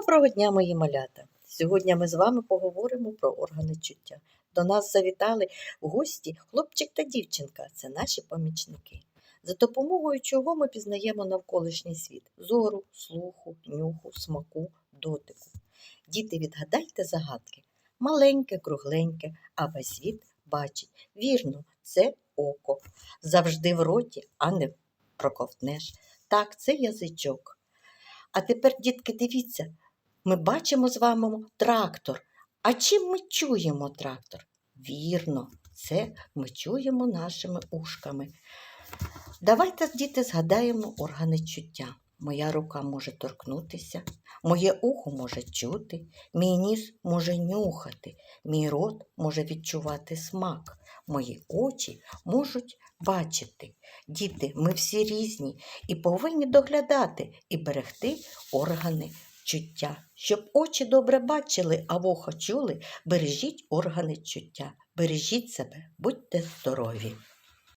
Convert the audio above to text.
Доброго дня, мої малята! Сьогодні ми з вами поговоримо про органи чуття. До нас завітали в гості хлопчик та дівчинка це наші помічники. За допомогою чого ми пізнаємо навколишній світ зору, слуху, нюху, смаку, дотику. Діти, відгадайте загадки. Маленьке, кругленьке, а весь світ бачить. Вірно, це око. Завжди в роті, а не проковтнеш. Так, це язичок. А тепер, дітки, дивіться, ми бачимо з вами трактор. А чим ми чуємо трактор? Вірно, це ми чуємо нашими ушками. Давайте, діти, згадаємо органи чуття. Моя рука може торкнутися, моє ухо може чути, мій ніс може нюхати, мій рот може відчувати смак, мої очі можуть бачити. Діти, ми всі різні і повинні доглядати і берегти органи чуття. Щоб очі добре бачили, а вуха чули, бережіть органи чуття. Бережіть себе, будьте здорові!